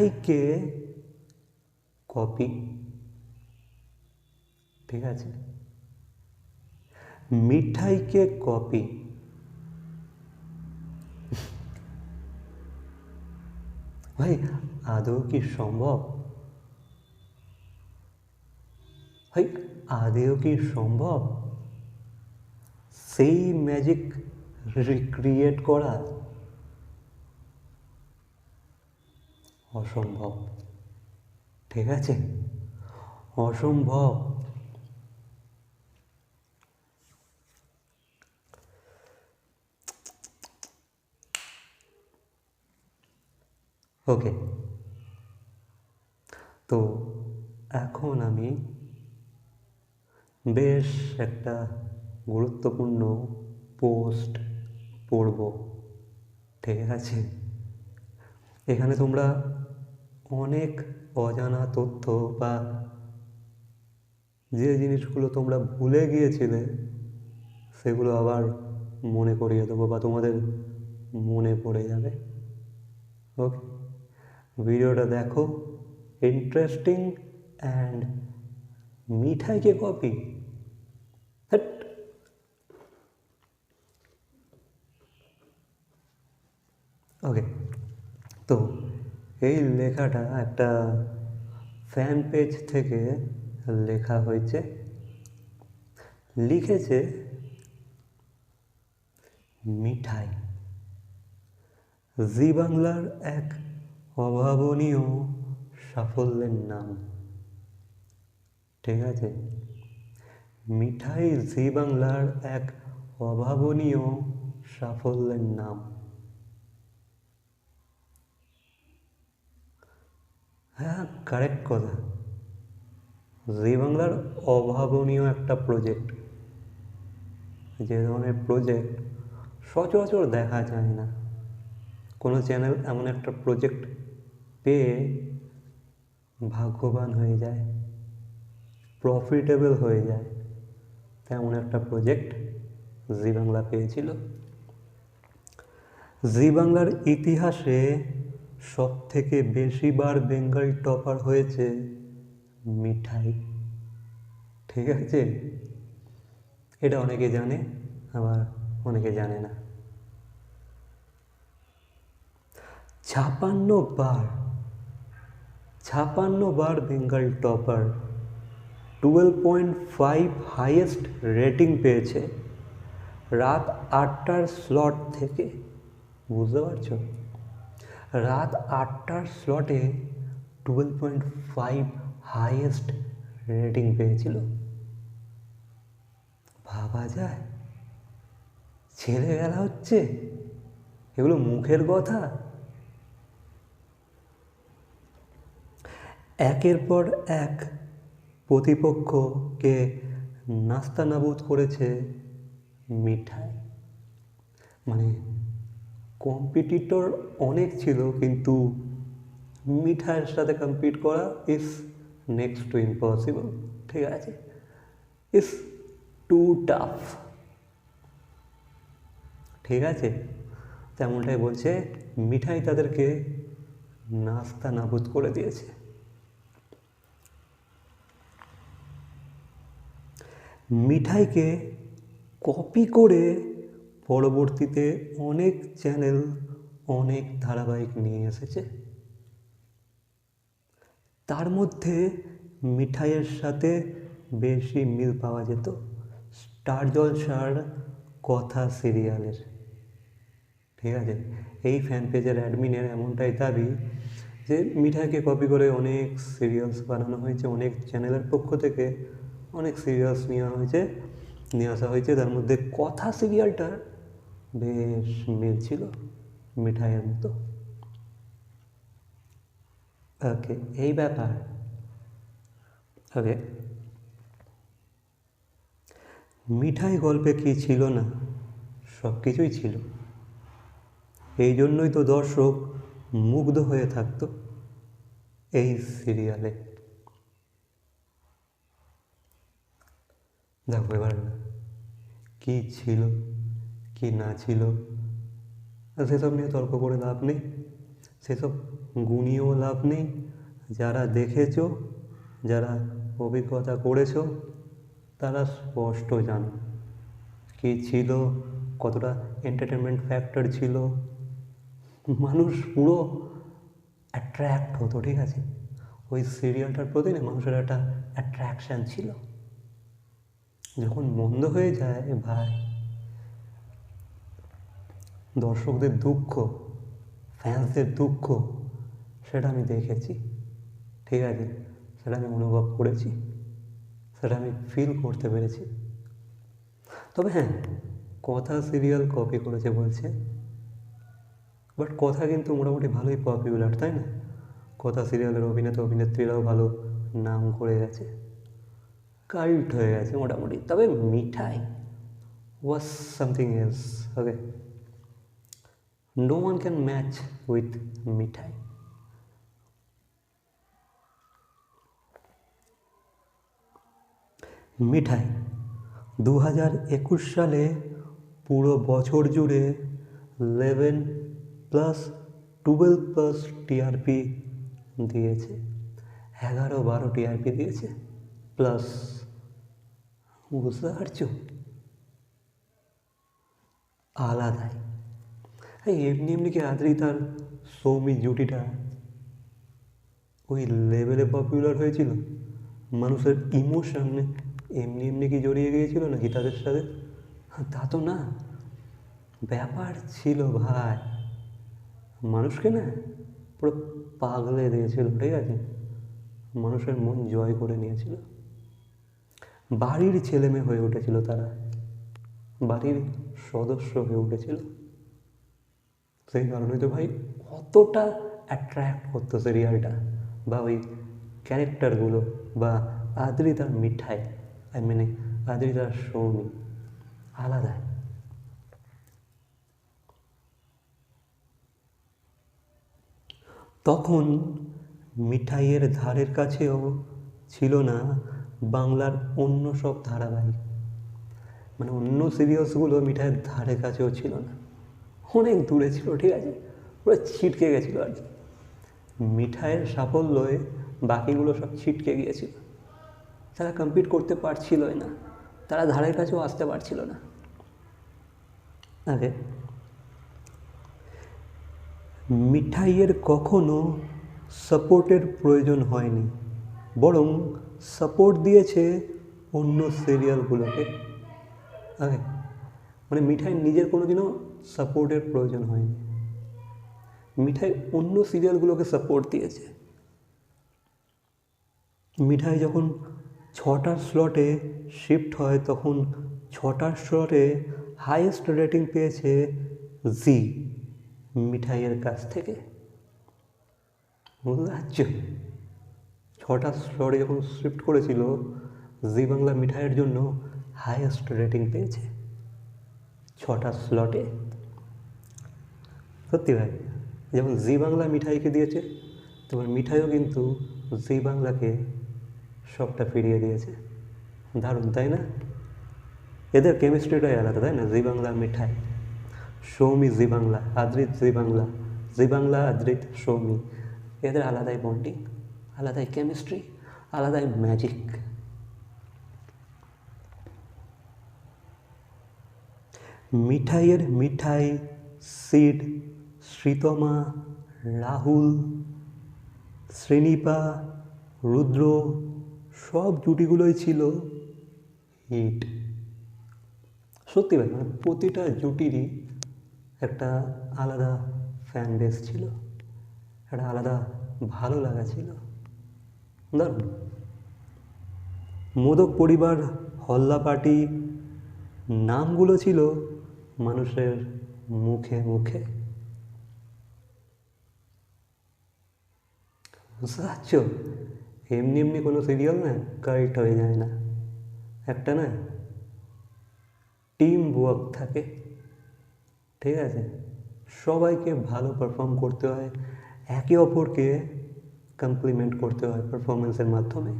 মিঠাইকে copy ঠিক আছে? মিঠাইকে copy ভাই, আদৌ কি সম্ভব? ভাই, আদেও কি সম্ভব? সেই ম্যাজিক রিক্রিয়েট করা অসম্ভব। ঠিক আছে? অসম্ভব। ওকে। তো এখন আমি বেশ একটা গুরুত্বপূর্ণ পোস্ট পড়ব। ঠিক আছে? এখানে তোমরা অনেক অজানা তথ্য বা যে জিনিসগুলো তোমরা ভুলে গিয়েছিলে, সেগুলো আবার মনে করিয়ে দেবো বা তোমাদের মনে পড়ে যাবে। ওকে ভিডিওটা দেখো। ইন্টারেস্টিং অ্যান্ড মিঠাই মিঠাইকে কপি ওকে তো এই লেখাটা একটা ফ্যান পেজ থেকে লেখা হয়েছে। লিখেছে মিঠাই। জি বাংলার এক অভাবনীয় সাফল্যের নাম। ঠিক আছে? মিঠাই জি বাংলার এক অভাবনীয় সাফল্যের নাম। হ্যাঁ কারেক্ট কথা। জি বাংলার অভাবনীয় একটা প্রজেক্ট যে ধরনের প্রজেক্ট সচরাচর দেখা যায় না। কোনো চ্যানেল এমন একটা প্রজেক্ট পেয়ে ভাগ্যবান হয়ে যায় প্রফিটেবল হয়ে যায়। তেমন একটা প্রজেক্ট জি বাংলা পেয়েছিল। জি বাংলার ইতিহাসে সব থেকে বেশিবার বেঙ্গল টপার হয়েছে মিঠাই। ঠিক আছে? এটা অনেকে জানে, আবার অনেকে জানে না। ছাপান্ন বার ছাপান্ন বার Bengal topper twelve point five highest rating পেয়েছে। রাত আটটার স্লট থেকে, বুঝতে পারছ? রাত আটটার স্লটে twelve point five highest rating পেয়েছিল। ভাবা যায় ছেলে গেলা হচ্ছে, এগুলো মুখের কথা। একের পর এক প্রতিপক্ষকে নাস্তানাবুদ করেছে মিঠাই। মানে কম্পিটিটর অনেক ছিল, কিন্তু মিঠাইয়ের সাথে কম্পিট করা ইজ নেক্সট টু ইম্পসিবল ঠিক আছে? ইজ টু টাফ ঠিক আছে? তেমনটাই বলছে, মিঠাই তাদেরকে নাস্তা নাবুদ করে দিয়েছে। মিঠাইকে কপি করে পরবর্তীতে অনেক চ্যানেল অনেক ধারাবাহিক নিয়ে এসেছে। তার মধ্যে মিঠাইয়ের সাথে বেশি মিল পাওয়া যেত। স্টার জলসার কথা সিরিয়ালের। ঠিক আছে? এই ফ্যান পেজের অ্যাডমিনের এমনটাই দাবি যে, মিঠাইকে কপি করে অনেক সিরিয়ালস বানানো হয়েছে, অনেক চ্যানেলের পক্ষ থেকে অনেক সিরিয়ালস নেওয়া হয়েছে, নিয়ে আসা হয়েছে। তার মধ্যে কথা সিরিয়ালটা বেশ মিল ছিল, মিঠাইয়ের মতো। ওকে, এই ব্যাপার। ওকে। মিঠাই গল্পে কি ছিল না? সব কিছুই ছিল। এই জন্যই তো দর্শক মুগ্ধ হয়ে থাকতো এই সিরিয়ালে দেখো এবার, কী ছিল? কি না ছিল? সেসব নিয়ে তর্ক করে লাভ নেই। সেসব গুনিয়েও লাভ নেই। যারা দেখেছ, যারা অভিজ্ঞতা করেছ, তারা স্পষ্ট জানো কী ছিল, কতটা এন্টারটেনমেন্ট ফ্যাক্টর ছিল। মানুষ পুরো অ্যাট্রাক্ট হতো, ঠিক আছে? ওই সিরিয়ালটার প্রতি না মানুষের একটা অ্যাট্রাকশান ছিল। যখন বন্ধ হয়ে যায়, ভাই দর্শকদের দুঃখ ফ্যান্সদের দুঃখ, সেটা আমি দেখেছি। ঠিক আছে? সেটা আমি অনুভব করেছি। সেটা আমি ফিল করতে পেরেছি। তবে হ্যাঁ কথা সিরিয়াল কপি করেছে বলছে। বাট কথা কিন্তু মোটামুটি ভালোই পপুলার তাই না? কথা সিরিয়ালের অভিনেতা, অভিনেত্রীরাও ভালো নাম করে গেছে। কাল্ট হয়ে গেছে মোটামুটি। তবে Mithai was something else okay no one can match with Mithai Mithai দু হাজার একুশ সালে পুরো বছর জুড়ে eleven plus twelve plus TRP দিয়েছে। এগারো বারো টিআরপি দিয়েছে। প্লাস বুঝতে পারছ? আলাদাই। এমনি এমনি কি আদ্রি তার সৌমি জুটিটা ওই লেভেলে পপুলার হয়েছিল? মানুষের ইমোশন এমনি এমনি কি জড়িয়ে গিয়েছিল নাকি তাদের সাথে? তা তো না। ব্যাপার ছিল ভাই। মানুষকে না পুরো পাগলে দিয়েছিল, ঠিক আছে? মানুষের মন জয় করে নিয়েছিল। বাড়ির ছেলে মেয়ে হয়ে উঠেছিল তারা। বাড়ির সদস্য হয়ে উঠেছিল। সেই কারণে তো ভাই কতটা অ্যাট্রাক্ট করতো সিরিয়ালটা বা ওই ক্যারেক্টারগুলো বা আদ্রিতার মিঠাই আই মানে আদ্রিতার সৌমি আলাদা। তখন মিঠাইয়ের ধারের কাছেও ছিল না বাংলার অন্য সব ধারাবাহিক। মানে অন্য সিরিয়ালসগুলো মিঠাইয়ের ধারে কাছেও ছিল না। অনেক দূরে ছিল, ঠিক আছে? পুরো ছিটকে গেছিল আর কি। মিঠাইয়ের সাফল্যে বাকিগুলো সব ছিটকে গিয়েছিল। তারা কম্পিট করতে পারছিলই না। তারা ধারের কাছেও আসতে পারছিল না। আগে মিঠাইয়ের কখনো সাপোর্টের প্রয়োজন হয়নি, বরং সাপোর্ট দিয়েছে অন্য সিরিয়ালগুলোকে আগে মানে মিঠাই নিজের কোনো দিনও সাপোর্টের প্রয়োজন হয়নি। মিঠাই অন্য সিরিয়ালগুলোকে সাপোর্ট দিয়েছে। মিঠাই যখন ছটার স্লটে শিফট হয়, তখন ছটার স্লটে হাইয়েস্ট রেটিং পেয়েছে জি মিঠাইয়ের কাছ থেকে। বুঝতে ছটা স্লটে যখন শিফট করেছিল জি বাংলা মিঠাইয়ের জন্য হাইয়েস্ট রেটিং পেয়েছে। ছটা স্লটে সত্যি ভাই, যেমন জি বাংলা মিঠাইকে দিয়েছে তোমার মিঠাইও কিন্তু জি বাংলাকে সবটা ফিরিয়ে দিয়েছে। দারুণ, তাই না? এদের কেমিস্ট্রিটাই আলাদা, তাই না? জি বাংলা মিঠাই, সৌমি জি বাংলা, আদ্রিত জি বাংলা জি বাংলা, আদ্রিত, সৌমি, এদের আলাদাই বন্ডিং আলাদাই কেমিস্ট্রি আলাদাই ম্যাজিক মিঠাইয়ের মিঠাই সিড শ্রীতমা, রাহুল শ্রেণীপা রুদ্র, সব জুটিগুলোই ছিল হিট। সত্যি ভাই মানে প্রতিটা জুটিরই একটা আলাদা ফ্যান বেস ছিল, একটা আলাদা ভালো লাগা ছিল। দারুণ মোদক পরিবার, হল্লা পার্টি, নামগুলো ছিল মানুষের মুখে মুখে। বুঝতে পারছ? এমনি এমনি কোনো সিরিয়াল না কারেক্ট হয়ে যায় না। একটা না টিম ওয়ার্ক থাকে। ঠিক আছে? সবাইকে ভালো পারফর্ম করতে হয়, একে অপরকে কমপ্লিমেন্ট করতে হয় পারফরমেন্সের মাধ্যমে,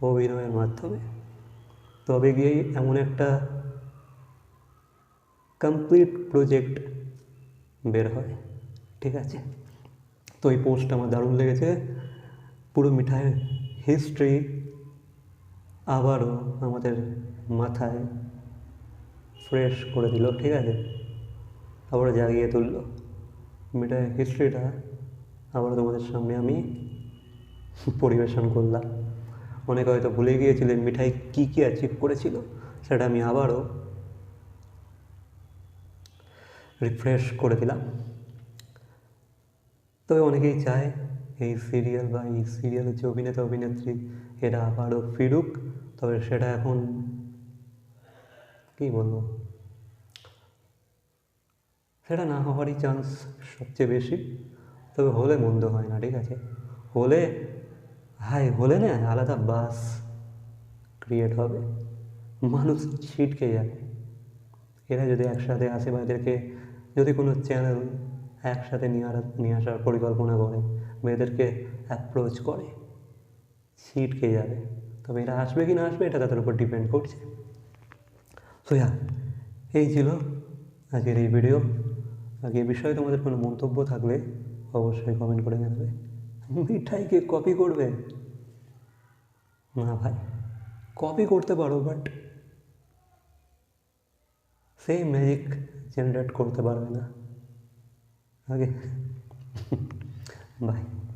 অভিনয়ের মাধ্যমে। তবে গিয়েই এমন একটা কমপ্লিট প্রজেক্ট বের হয়। ঠিক আছে? তো এই পোস্টটা আমার দারুণ লেগেছে। পুরো মিঠাইয়ের হিস্ট্রি আবারও আমাদের মাথায় ফ্রেশ করে দিল, ঠিক আছে? আবার জাগিয়ে তুললো। মিঠাইয়ের হিস্ট্রিটা আবারও তোমাদের সামনে আমি পরিবেশন করলাম। অনেকে হয়তো ভুলে গিয়েছিলেন মিঠাই কী কী অ্যাচিভ করেছিল, সেটা আমি আবারও রিফ্রেশ করে দিলাম। তবে অনেকেই চায় এই সিরিয়াল বা এই সিরিয়ালের যে অভিনেতা, অভিনেত্রী, এরা আবারও ফিরুক। তবে সেটা এখন কী বলব? সেটা না হওয়ারই চান্স সবচেয়ে বেশি। তবে হলে মন্দ হয় না, ঠিক আছে? হলে হাই হলে না আলাদা বাস ক্রিয়েট হবে। মানুষ ছিটকে যাবে। এরা যদি একসাথে আসে বা এদেরকে যদি কোনো চ্যানেল একসাথে নিয়ে নিয়ে আসার পরিকল্পনা করে। মেয়েদেরকে অ্যাপ্রোচ করে। ছিটকে যাবে। তবে এরা আসবে কি না আসবে এটা তাদের উপর ডিপেন্ড করছে। সো হ্যাঁ এই ছিল আজকের এই ভিডিও আগে এ বিষয়ে তোমাদের কোনো মন্তব্য থাকলে অবশ্যই কমেন্ট করে জানাবে। মিঠাইকে কপি করবে? না ভাই কপি করতে পারো বাট সেই ম্যাজিক জেনারেট করতে পারবে না। আগে বাই